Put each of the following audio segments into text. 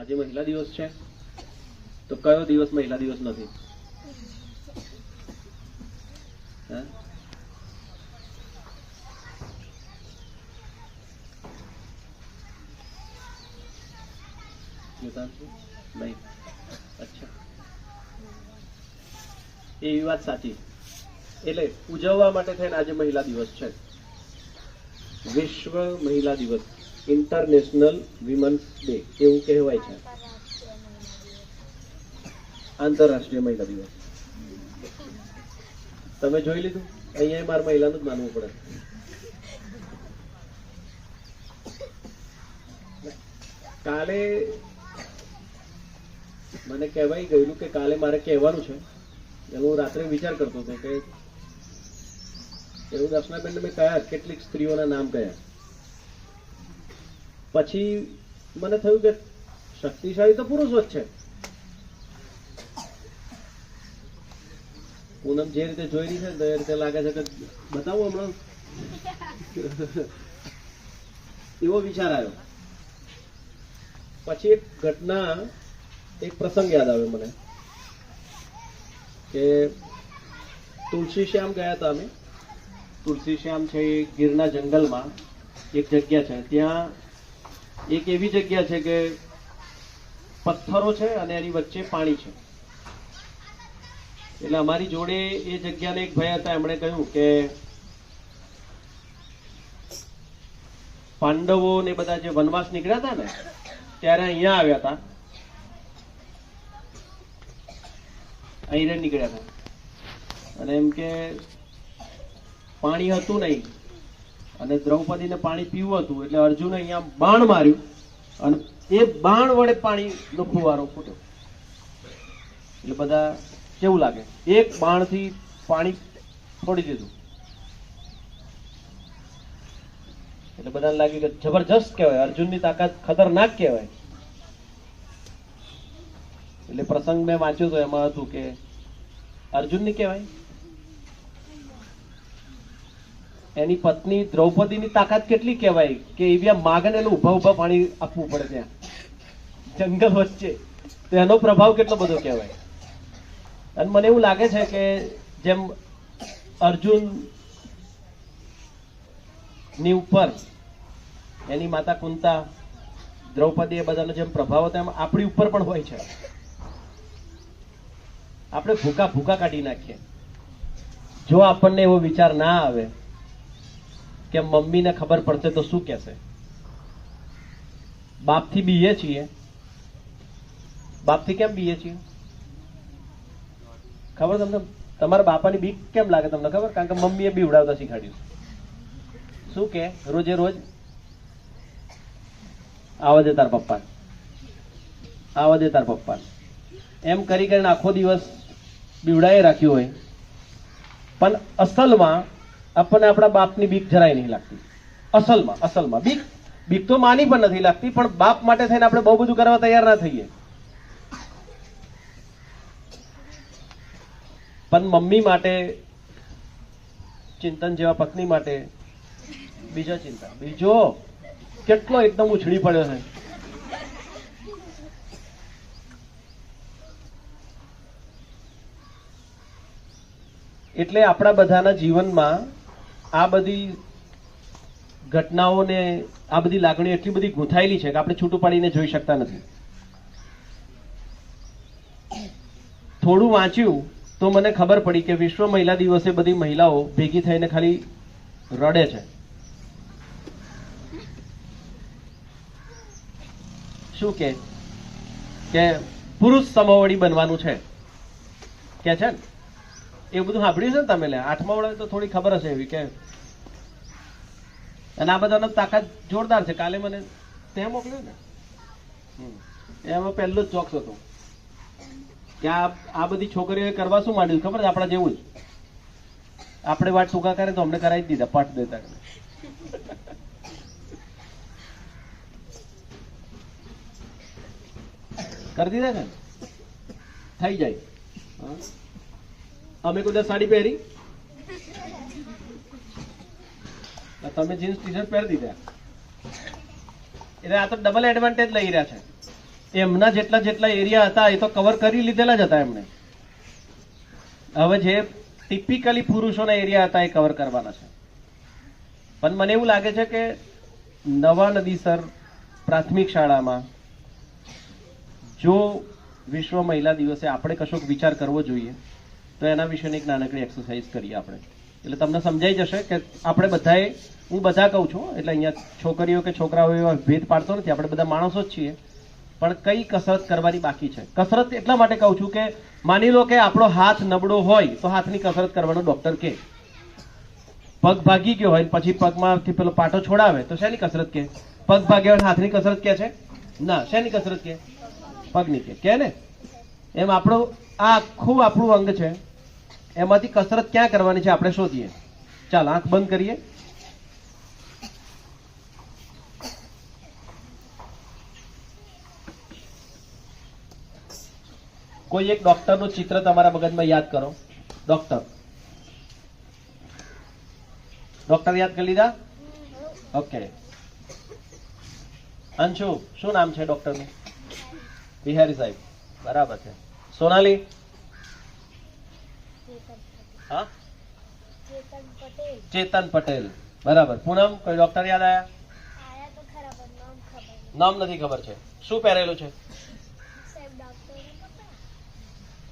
આજે મહિલા દિવસ છે. તો કયો દિવસ મહિલા દિવસ નથી? એવી વાત સાચી. એટલે ઉજવવા માટે થઈને આજે મહિલા દિવસ છે. વિશ્વ મહિલા દિવસ. ઇન્ટરનેશનલ વિમન્સ ડે એવું કહેવાય છે. આંતરરાષ્ટ્રીય મહિલા દિવસ. તમે જોઈ લીધું? અહીંયા મારે મહિલાનું જ માનવું પડે. કાલે મને કહેવાય ગયેલું કે કાલે મારે કહેવાનું છે. એટલે હું રાત્રે વિચાર કરતો હતો કે એવું દર્શનાબેન મેં કયા કેટલીક સ્ત્રીઓના નામ કયા પછી મને થયું કે શક્તિશાળી તો પુરુષો જ છે. પૂનમ જે રીતે જોઈ રહી છે એ રીતે લાગે છે કે બતાવું હમણાં. એવો વિચાર આવ્યો. પછી એક ઘટના, એક પ્રસંગ યાદ આવ્યો મને. કે તુલસી શ્યામ ગયા હતા અમે. તુલસી શ્યામ છે એ ગીરના જંગલમાં, એક જગ્યા છે. ત્યાં એક એવી જગ્યા છે કે પથ્થરો છે અને એની વચ્ચે પાણી છે. એટલે અમારી જોડે એ જગ્યાને એક ભાઈ હતા, એમણે કહ્યું કે પાંડવો ને બધા જે વનવાસ નીકળ્યા હતા ને, ત્યારે અહીંયા આવ્યા હતા. અહીં નીકળ્યા હતા. અને એમ કે પાણી હતું નહીં. અને દ્રૌપદીને પાણી પીવું હતું એટલે અર્જુને અહીંયા બાણ માર્યું અને એ બાણ વડે પાણીનો ફુવારો ફૂટ્યો. એટલે બધા કેવું લાગે? એક બાણથી પાણી છોડી દીધું. એટલે બધાને લાગ્યું કે જબરજસ્ત કહેવાય, અર્જુનની તાકાત ખતરનાક કહેવાય. એટલે પ્રસંગ મેં વાંચ્યો તો એમાં હતું કે અર્જુનની કહેવાય એની પત્ની દ્રૌપદીની તાકાત કેટલી કહેવાય કે એવી બી માગને એને ઊભા ઊભા પાણી આપવું પડે ત્યાં? જંગલ વચ્ચે. તો એનો પ્રભાવ કેટલો બધો કહેવાય? અને મને એવું લાગે છે કે જેમ અર્જુનની ઉપર એની માતા કુંતા, દ્રૌપદી એ બધાનો જેમ પ્રભાવ હતો, એમ આપણી ઉપર પણ હોય છે. આપણે ભૂકા ભૂકા કાઢી નાખીએ. જો આપણને એવો વિચાર ના આવે કે મમ્મીને ખબર પડશે તો શું કહેશે? બાપથી બીએ છીએ. બાપથી કેમ બીએ છીએ? ખબર તમને? તમારા બાપાની બીક કેમ લાગે તમને ખબર? કારણ કે મમ્મીએ બીવડાવતા શીખવાડ્યું શું કે? રોજે રોજ? આવા દે તાર પપ્પા આવા દે તાર પપ્પા એમ કરી કરીને આખો દિવસ બીવડાએ રાખ્યું હોય. પણ અસલમાં આપણને આપણા બાપની બીક જરાય નહીં લાગતી. અસલમાં અસલમાં. બીક બીક તો માની પણ નથી લાગતી, પણ બાપ માટે થઈને આપણે બહુ બધું કરવા તૈયાર ના થઈએ. પણ મમ્મી માટે, ચિંતન જેવા પત્ની માટે, બીજો ચિંતા. બીજો, કેટલો એકદમ ઉછળી પડ્યો છે. એટલે આપણા બધાના જીવનમાં આ બધી ઘટનાઓને, આ બધી લાગણીઓ એટલી બધી ગૂંથાયેલી છે કે આપણે છૂટું પાડીને જોઈ શકતા નથી. થોડું વાંચ્યું તો મને ખબર પડી કે વિશ્વ મહિલા દિવસે બધી મહિલાઓ ભેગી થઈને ખાલી રડે છે. શું કે? પુરુષ સમવડી બનવાનું છે. કે છે ને? એ બધું સાંભળ્યું છે ને તમે લે આઠમા વાળા તો થોડી ખબર હશે એવી કે અને આ બધાનો તાકાત જોરદાર છે. કાલે મને તે મોકલ્યું ને. એમાં પહેલો જ ચોક્સ હતો. કે આ આ બધી છોકરીઓએ કરવા શું માંડ્યું ખબર છે? આપણા જેવું જ. આપણે વાત ટૂંકા કરે તો અમને કરાવી જ દીધા પટ દેતા કરી દીધા ને? થઈ જાય. અમે કોઈ સાડી પહેરી? તમે જીન્સ ટી શર્ટ પહેરી દીધા. એટલે આ તો ડબલ એડવાન્ટેજ લઈ રહ્યા છે. એમના જેટલા જેટલા એરિયા હતા, એ તો કવર કરી લીધેલા જ હતા એમણે હવે જે ટિપિકલી પુરુષોના એરિયા હતા, એ કવર કરવાના છે. પણ મને એવું લાગે છે કે નવા નદીસર પ્રાથમિક શાળામાં જો વિશ્વ મહિલા દિવસે આપણે કશોક વિચાર કરવો જોઈએ તો એના વિશેની એક નાનકડી એક્સરસાઇઝ કરીએ આપણે. એટલે તમને સમજાઈ જશે કે આપણે બધાએ, હું બધા કહું છું, એટલે અહીંયા છોકરીઓ કે છોકરાઓ એવા ભેદ પાડતો નથી, આપણે બધા માણસો જ છીએ. પણ કઈ કસરત કરવાની બાકી છે? કસરત એટલા માટે કહું છું કે માની લો કે આપણો હાથ નબળો હોય, તો હાથની કસરત કરવાનો ડોક્ટર કે. પગ ભાગી ગયો હોય પછી પગમાંથી પેલો પાટો છોડાવે, તો શેની કસરત કે? પગ ભાગ્યો હોય હાથની કસરત કે છે? ના, શેની કસરત કે? પગની કે. ને? એમ આપણું આ આખું આપણું અંગ છે. એમાંથી કસરત ક્યાં કરવાની છે આપણે શોધીએ. ચાલ, આંખ બંધ કરીએ. કોઈ એક ડોક્ટરનું ચિત્ર તમારા મગજમાં યાદ કરો. ડોક્ટર. ડોક્ટર યાદ કરી લીધા? ઓકે. અંશુ, શું નામ છે ડોક્ટરનું? બિહારી સાહેબ. બરાબર છે. સોનાલી? હા? ચેતન પટેલ. બરાબર. પૂનમ કોઈ ડોક્ટર યાદ આયા? નામ નથી. ખબર છે. શું પહેરેલું છે?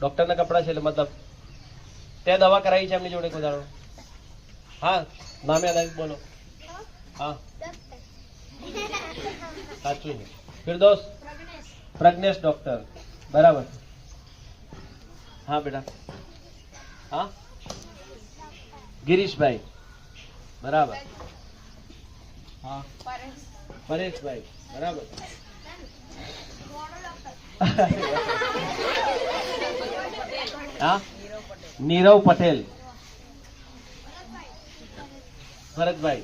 ડોક્ટરના કપડાં છે એટલે મતલબ તે દવા કરાવી છે એમની જોડે કોઈ હા? નામ યાદ આવ્યું? બોલો. હા? સાચું છે. ફિરદોસ. પ્રજ્ઞેશ. ડોક્ટર બરાબર. હા બેટા. હા? ગિરીશભાઈ. બરાબર. હા. પરેશભાઈ. બરાબર. હા? નીરવ પટેલ. ભરતભાઈ.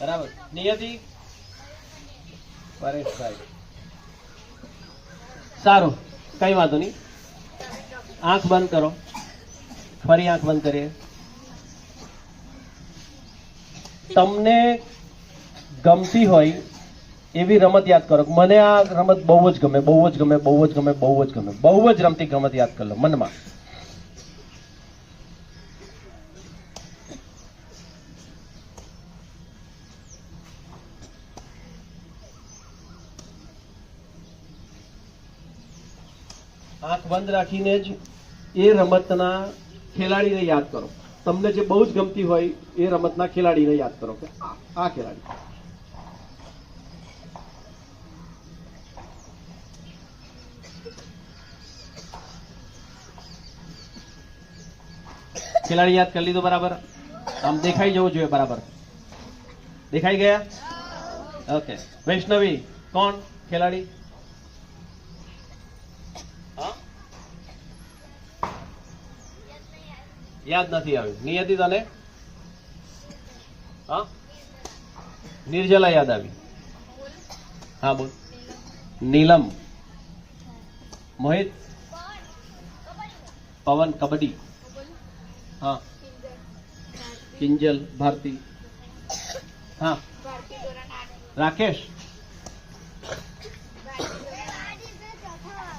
બરાબર. નિયતિ. પરેશભાઈ. સારું. કઈ વાંધો નહીં. આંખ બંધ કરો. ફરી આંખ બંધ કરીએ. તમને ગમતી હોય એવી રમત યાદ કરો. મને આ રમત બહુ જ ગમે, બહુ જ ગમે, બહુ જ ગમે, બહુ જ ગમે, બહુ જ રમતી ગમત યાદ કરી મનમાં. આંખ બંધ રાખીને જ એ રમતના ખેલાડીને યાદ કરો. તમને જે બહુ જ ગમતી હોય એ રમતના ખેલાડીને યાદ કરો કે આ ખેલાડી. ખેલાડી યાદ કરી લીધો બરાબર? આમ દેખાઈ જવું જોઈએ બરાબર. દેખાઈ ગયા? ઓકે વૈષ્ણવી કોણ? ખેલાડી? યાદ નથી આવ્યું નિયતિ તને? હા? નિર્જલા યાદ આવી. હા બોલ. નીલમ. મોહિત. પવન કબડ્ડી. હા. કિંજલ ભારતી. હા. Rakesh.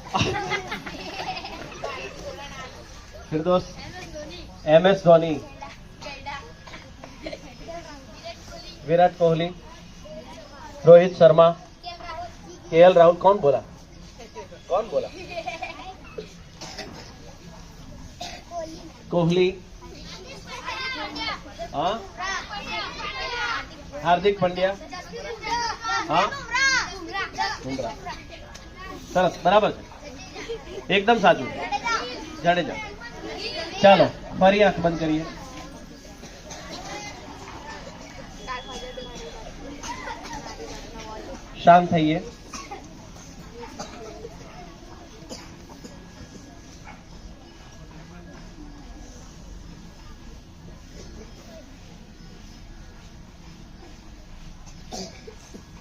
Firdaus. M S Dhoni Virat Kohli Rohit Sharma KL Rahul કોણ બોલા કોણ બોલા કોહલી હા હાર્દિક પંડ્યા હા સરસ બરાબર છે એકદમ સાચું જાડેજા ચાલો ફરી આંખ બંધ કરીએ. શાંત થઈએ.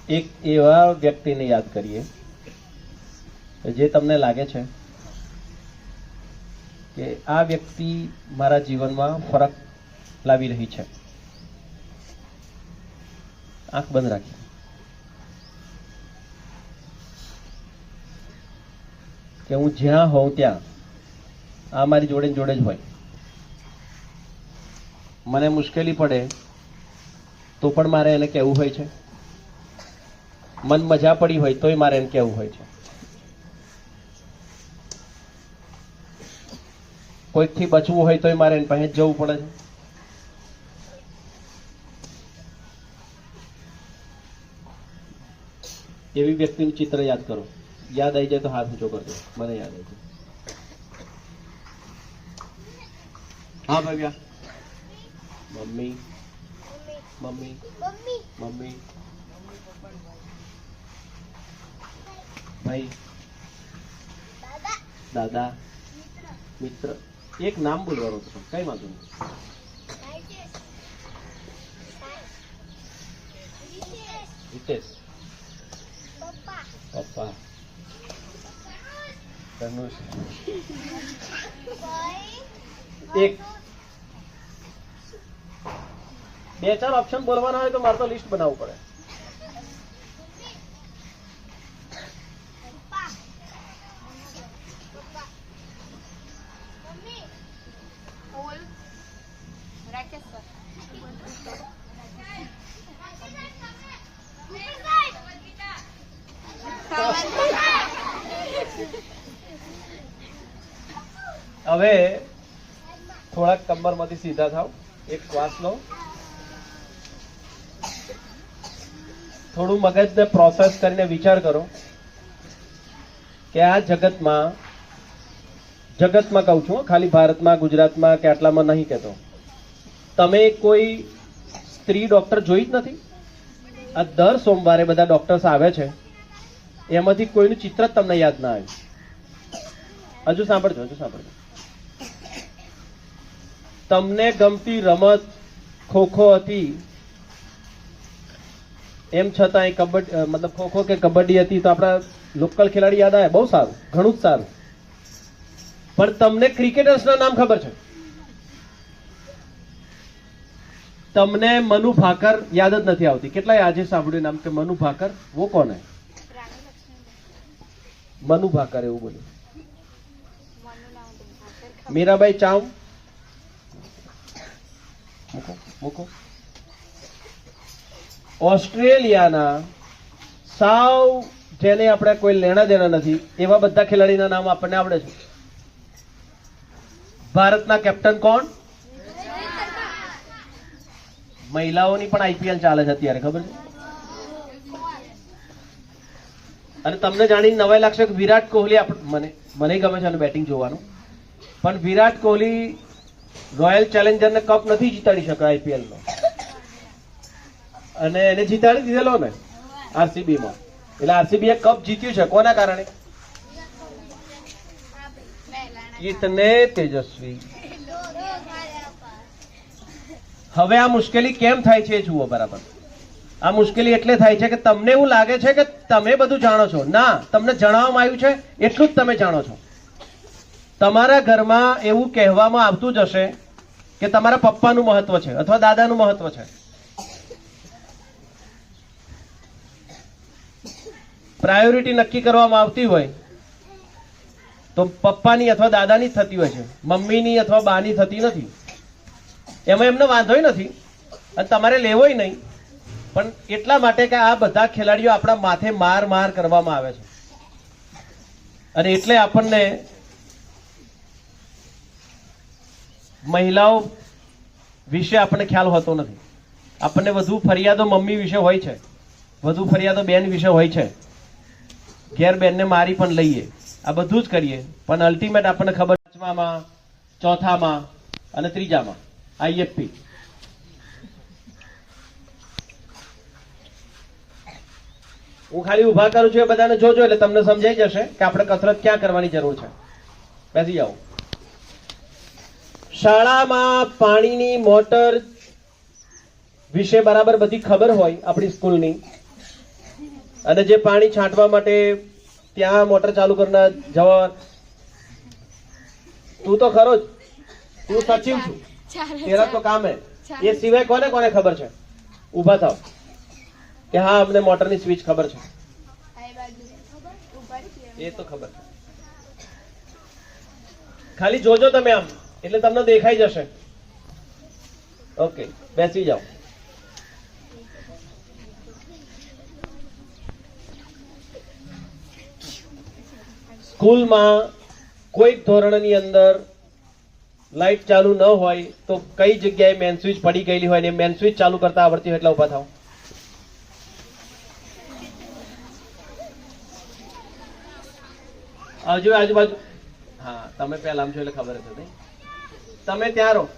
એક એવા વ્યક્તિને યાદ કરીએ, જે તમને લાગે છે કે આ વ્યક્તિ મારા જીવનમાં ફરક લાવી રહી છે. આંખ બંધ રાખી. કે હું જ્યાં હોઉં ત્યાં આ મારી જોડે જોડે જ હોય. મને મુશ્કેલી પડે તો પણ મારે એને કહેવું હોય છે. મન મજા પડી હોય તોય મારે એને કહેવું હોય છે. કોઈકથી બચવું હોય તોય મારે એની પાસે જવું પડે છે. એવી વ્યક્તિનું ચિત્ર યાદ કરો. યાદ આવી જાય તો હાથ ઊંચો કરજો. મને યાદ આવી જાય. હા ભવ્યા. મમ્મી. મમ્મી. મમ્મી. ભાઈ. દાદા. દાદા. મિત્ર મિત્ર. એક નામ બોલવાનું હતું કઈ વાંધો નહીં. હિતેશ. પપ્પા. ધનુષ એક. બે ચાર ઓપ્શન બોલવાના હોય તો મારે તો લિસ્ટ બનાવવું પડે પપ્પા પપ્પા મમ્મી ફૂલ રાકેશ સર હવે થોડાક કમરમાંથી સીધા થાવ. એક શ્વાસ લો. થોડું મગજને પ્રોસેસ કરીને વિચાર કરો કે આ જગતમાં જગતમાં કહું છું ખાલી ભારતમાં, ગુજરાતમાં કે આટલામાં નહીં કહેતો. તમે કોઈ સ્ત્રી ડોક્ટર જોઈ જ નથી? આ દર સોમવારે બધા ડોક્ટર્સ આવે છે. એમાંથી કોઈનું ચિત્ર જ તમને યાદ ના આવ્યું હજુ સાંભળજો હજુ સાંભળજો. તમને ગમતી રમત ખોખો હતી? એમ છતાં કબડ્ડી મતલબ ખોખો કે કબડ્ડી હતી તો આપણા લોકલ ખેલાડી યાદ આવે? બહુ સારું, ઘણું જ સારું. પણ તમને ક્રિકેટર્સના નામ ખબર છે? તમને મનુ ભાકર યાદ જ નથી આવતી. કેટલાય આજે સાંભળ્યું નામ કે મનુ ભાકર? વો હે? મનુ ભાકર એવું બોલ્યું મીરાબાઈ ચાવ. મૂકો મૂકો. ઓસ્ટ્રેલિયાના સાવ જેને આપણે કોઈ લેણા દેણા નથી, એવા બધા ખેલાડીના નામ આપણને આવડે છે. ભારતના કેપ્ટન કોણ? મહિલાઓની પણ આઈપીએલ ચાલે છે અત્યારે, ખબર છે? અને તમને જાણીને નવાઈ લાગશે કે વિરાટ કોહલી મને મને ગમે છે બેટિંગ જોવાનું. પણ વિરાટ કોહલી રોયલ ચેલેન્જરને કપ નથી જીતાડી શક્યો આઈપીએલનો અને એને જીતાડી દીધેલો ને આરસીબીમાં એટલે આરસીબી એ કપ જીત્યું છે. કોના કારણે? ઇતને તેજસ્વી. હવે આ મુશ્કેલી કેમ થાય છે જુઓ બરાબર. આ મુશ્કેલી એટલે થાય છે કે તમને એવું લાગે છે કે તમે બધું જાણો છો. ના, તમને જણાવવામાં આવ્યું છે, એટલું જ તમે જાણો છો. તમારા ઘરમાં એવું કહેવામાં આવતું જ હશે કે તમારા પપ્પાનું મહત્વ છે અથવા દાદાનું મહત્વ છે. પ્રાયોરિટી નક્કી કરવામાં આવતી હોય તો પપ્પાની અથવા દાદાની જ થતી હોય છે. મમ્મીની અથવા બાની થતી નથી. એમાં એમને વાંધોય નથી. અને તમારે લેવોય નહીં. પણ એટલા માટે કે આ બધા ખેલાડીઓ આપણા માથે માર માર કરવામાં આવે છે. અને એટલે આપણને મહિલાઓ વિશે આપણને ખ્યાલ હોતો નથી. આપણને વધુ ફરિયાદો મમ્મી વિશે હોય છે. વધુ ફરિયાદો બેન વિશે હોય છે. ઘેર બેનને મારી પણ લઈએ. આ બધું જ કરીએ. પણ અલ્ટિમેટ આપણને ખબર પાંચમામાં, ચોથામાં અને ત્રીજામાં, આઈએફપી. હું ખાલી ઊભા કરું છું એ બધાને જોજો એટલે તમને સમજાઈ જશે કે આપણે કસરત ક્યાં કરવાની જરૂર છે. બેસી જાઓ. શાળામાં પાણીની મોટર વિશે બરાબર બધી ખબર હોય આપણી સ્કૂલની. અને જે પાણી છાંટવા માટે ત્યાં મોટર ચાલુ કરનાર જવા તું તો ખરો જ. તું સચિવ છું. તેરા તો કામ હે. એ સિવાય કોને કોને ખબર છે? ઊભા થાવ. કે હા અમને મોટરની સ્વિચ ખબર છે. એ તો ખબર છે. ખાલી જોજો તમે આમ એટલે તમને દેખાઈ જશે. ઓકે બેસી જાઓ. સ્કૂલમાં કોઈક ધોરણની અંદર લાઇટ ચાલુ ન હોય તો કઈ જગ્યાએ મેન સ્વિચ પડી ગયેલી હોય ને મેન સ્વિચ ચાલુ કરતા આવડતી હોય એટલે ઊભા થાવ આવજો આજુબાજુ હા, તમે પહેલા આમ છો એટલે ખબર હશે નહીં. તમે ત્યાં રહો.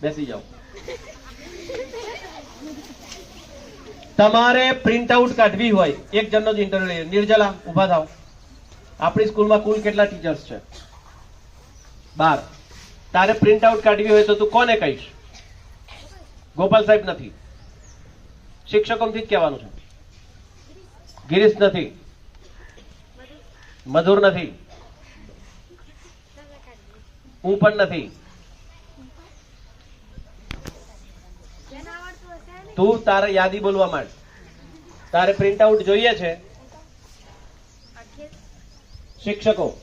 બેસી જાઓ. તમારે પ્રિન્ટ આઉટ કાઢવી હોય. એક જણનો જ ઇન્ટરવ્યુ નિર્જલા, ઊભા થાવ આપણી સ્કૂલમાં કુલ કેટલા ટીચર્સ છે? બાર. તારે પ્રિન્ટ આઉટ કાઢવી હોય તો તું કોને કહીશ? ગોપાલ સાહેબ નથી. શિક્ષકોથી જ કહેવાનું છે. ગિરીશ નથી. મધુર નથી. હું પણ નથી. તું તારે યાદી બોલવા માંડ. તારે પ્રિન્ટ આઉટ જોઈએ છે. શિક્ષકો.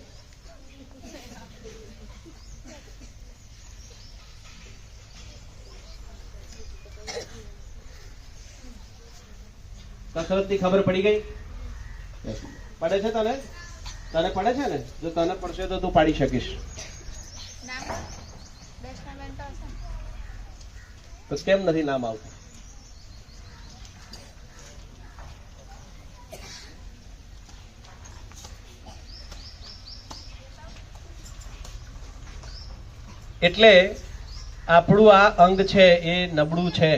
કસરતની ખબર પડી ગઈ? પડે છે તને? તને પડે છે ને? જો તને પડશે તો તું પાડી શકીશ? તો કેમ નથી નામ આવતું? એટલે આપણું આ અંગ છે એ નબળું છે.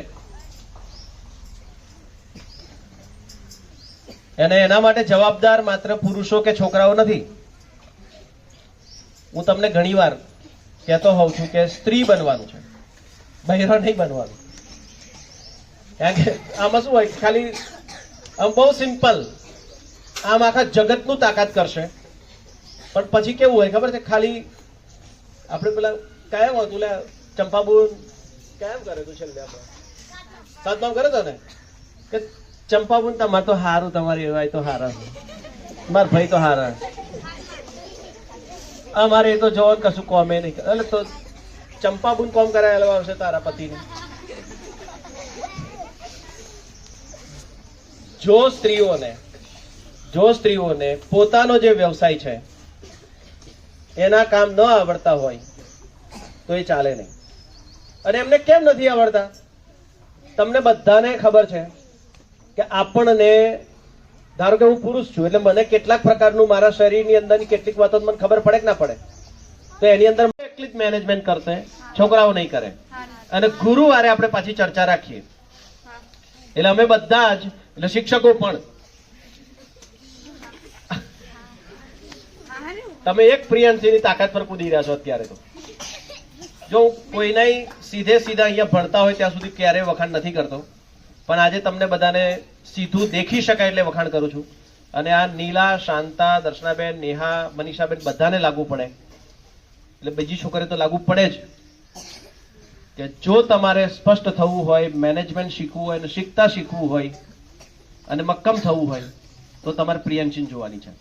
અને એના માટે જવાબદાર માત્ર પુરુષો કે છોકરાઓ નથી. હું તમને ઘણીવાર કહેતો હોઉં છું કે સ્ત્રી બનવાનું છે. બહેરો નહીં બનવાનું. કારણ કે આમાં શું હોય, ખાલી આમ બહુ સિમ્પલ. આમ આખા જગતનું તાકાત કરશે. પણ પછી કેવું હોય, ખબર છે? ખાલી આપણે પેલા કાયમ હતું લે ચંપાબુન કાયમ કરે તું છેલ્લે આપણે સાતમામ કરે તો ને? કે ચંપાબુન તમારે તો હારું, તમારી એવા તો હારા મારા ભાઈ તો હારા અમારે એ તો જોવો કશું કોમે નહીં એટલે તો ચંપાબુન કોમ કરાયેલો આવશે તારા પતિને. જો સ્ત્રીઓને જો સ્ત્રીઓને પોતાનો જે વ્યવસાય છે, એના કામ ન આવડતા હોય, તો એ ચાલે નહીં. અને એમને કેમ નથી આવડતા? તમને બધાને ખબર છે. કે આપણને, ધારો કે હું પુરુષ છું, એટલે મને કેટલાક પ્રકારનું મારા શરીરની અંદરની કેટલીક વાતો મને ખબર પડે કે ના પડે? તો એની અંદર એટલી જ મેનેજમેન્ટ કરશે, છોકરાઓ નહીં કરે. અને ગુરુવારે આપણે પાછી ચર્ચા રાખીએ. એટલે અમે બધા જ, એટલે શિક્ષકો પણ. તમે એક પ્રિયંશીની તાકાત પર કૂદી રહ્યા છો અત્યારે તો. જો હું કોઈનાય સીધે સીધા અહીંયા ભણતા હોય ત્યાં સુધી ક્યારેય વખાણ નથી કરતો. પણ આજે તમને બધાને સીધું દેખી શકાય એટલે વખાણ કરું છું. અને આ નીલા, શાંતા, દર્શનાબેન, નેહા, મનીષાબેન બધાને લાગુ પડે. એટલે બીજી છોકરી તો લાગુ પડે જ. કે જો તમારે સ્પષ્ટ થવું હોય મેનેજમેન્ટ શીખવું હોય અને શીખતા શીખવું હોય, અને મક્કમ થવું હોય, તો તમારે પ્રિયંશીન જોવાની છે.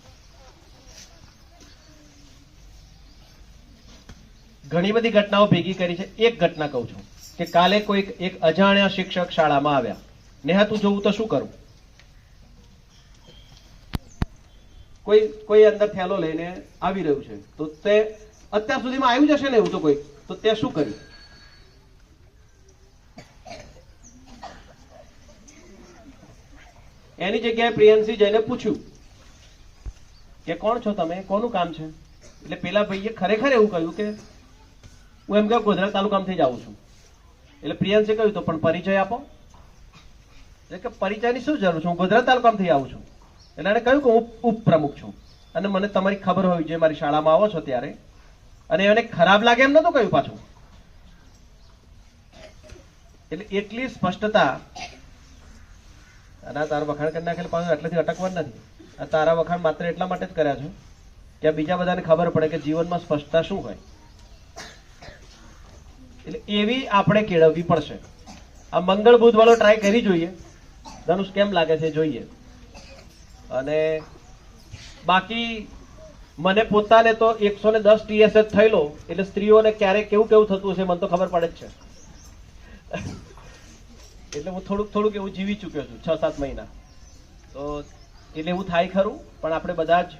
ઘણી બધી ઘટનાઓ ભેગી કરી છે. એક ઘટના કહું છું કે કાલે કોઈ એક અજાણ્યા શિક્ષક શાળામાં આવ્યા. નેહા તું જોવું તો શું કરું? કોઈ કોઈ અંદર થેલો લઈને આવી રહ્યું છે, તો તે અત્યાર સુધીમાં આવ્યું જશે ને એવું તો કોઈ? તો તે શું કર્યું? એની જગ્યાએ પ્રિયંશી જઈને પૂછ્યું કે કોણ છો તમે? કોનું કામ છે? એટલે પેલા ભાઈએ ખરેખર એવું કહ્યું કે હું એમ કે ગોધરા તાલુકામાંથી જ આવું છું. એટલે પ્રિયંશે કહ્યું તો પણ પરિચય આપો. એટલે કે પરિચયની શું જરૂર છે? હું ગોધરા તાલુકામાંથી આવું છું. એટલે એણે કહ્યું કે હું ઉપપ્રમુખ છું. અને મને તમારી ખબર હોવી જોઈએ મારી શાળામાં આવો છો ત્યારે. અને એને ખરાબ લાગે એમ નતું કહ્યું પાછું. એટલે એટલી સ્પષ્ટતા અને તારા વખાણ કરી નાખેલ પાછું એટલેથી અટકવાનું નથી. આ તારા વખાણ માત્ર એટલા માટે જ કર્યા છે કે બીજા બધાને ખબર પડે કે જીવનમાં સ્પષ્ટતા શું હોય. એટલે એવી આપણે કેળવવી પડશે. આ મંગળ બુધ વાળો ટ્રાય કરી જોઈએ. ધનુષ કેમ લાગે છે જોઈએ. અને બાકી મને પોતાને તો એકસો ને દસ ટીએસએચ થયેલો, એટલે સ્ત્રીઓને ક્યારેક કેવું કેવું થતું હશે મને તો ખબર પડે જ છે. એટલે હું થોડુંક થોડુંક એવું જીવી ચૂક્યો છું, છ સાત મહિના. તો એટલે એવું થાય ખરું, પણ આપણે બધા જ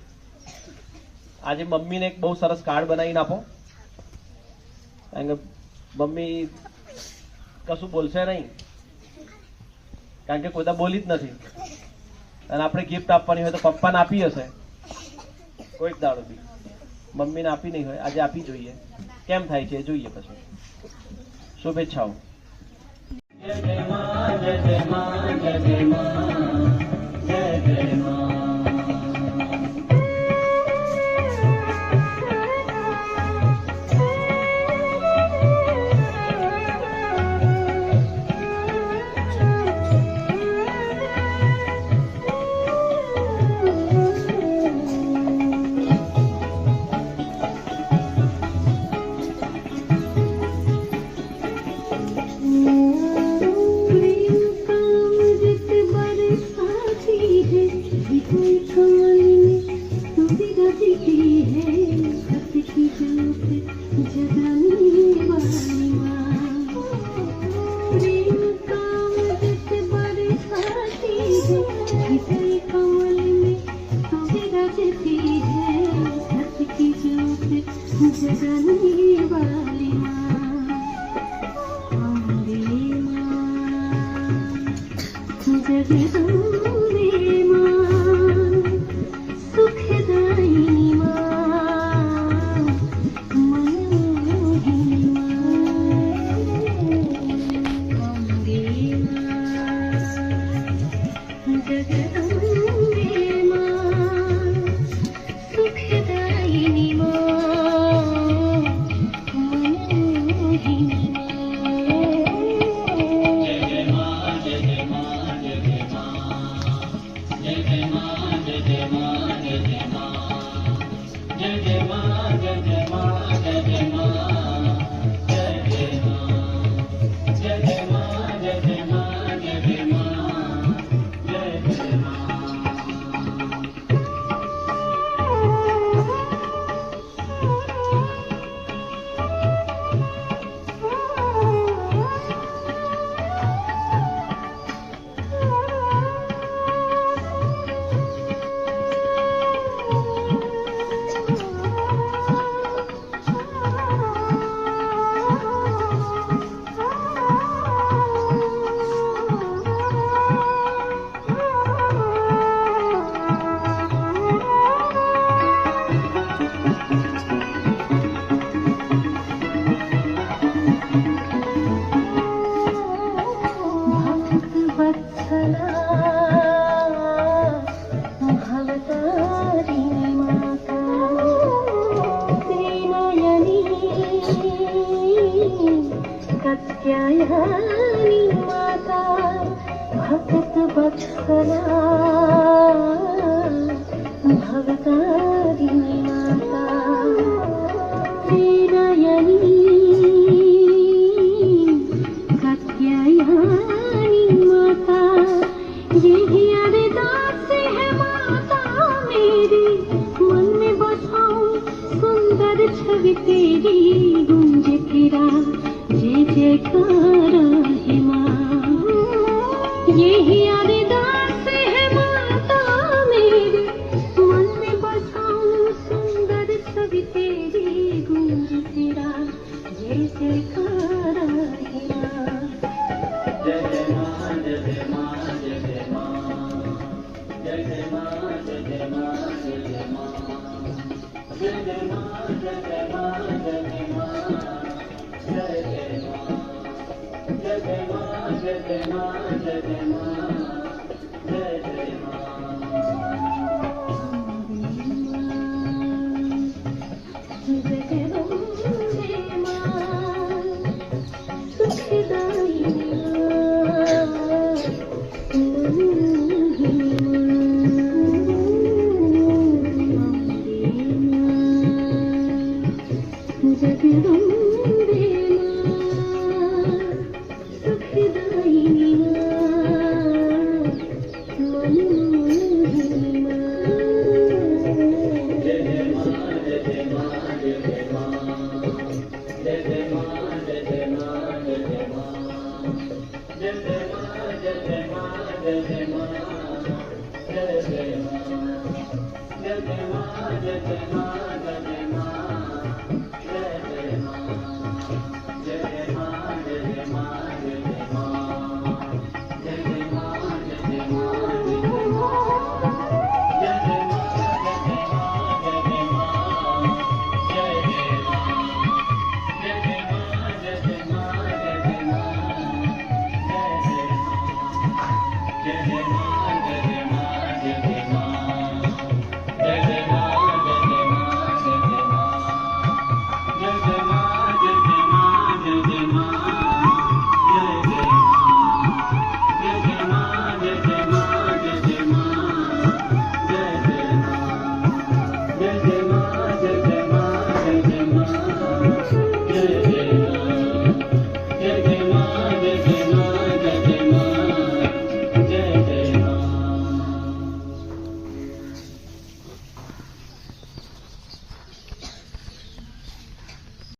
આજે મમ્મીને એક બહુ સરસ કાર્ડ બનાવીને આપો. કારણ કે મમ્મી કશું બોલશે નહીં. કારણ કે કોઈ બોલી જ નથી. અને આપણે ગિફ્ટ આપવાની હોય તો પપ્પાને આપી હશે. કોઈક દાડો બી. મમ્મીને આપી નહીં હોય. આજે આપી જોઈએ. કેમ થાય છે જોઈએ પછી. શુભેચ્છાઓ. જય જય જય જય Jai Jai Ma, Jai Jai Ma, Jai Jai जय जयकारा है माँ यही जगदम्बे माँ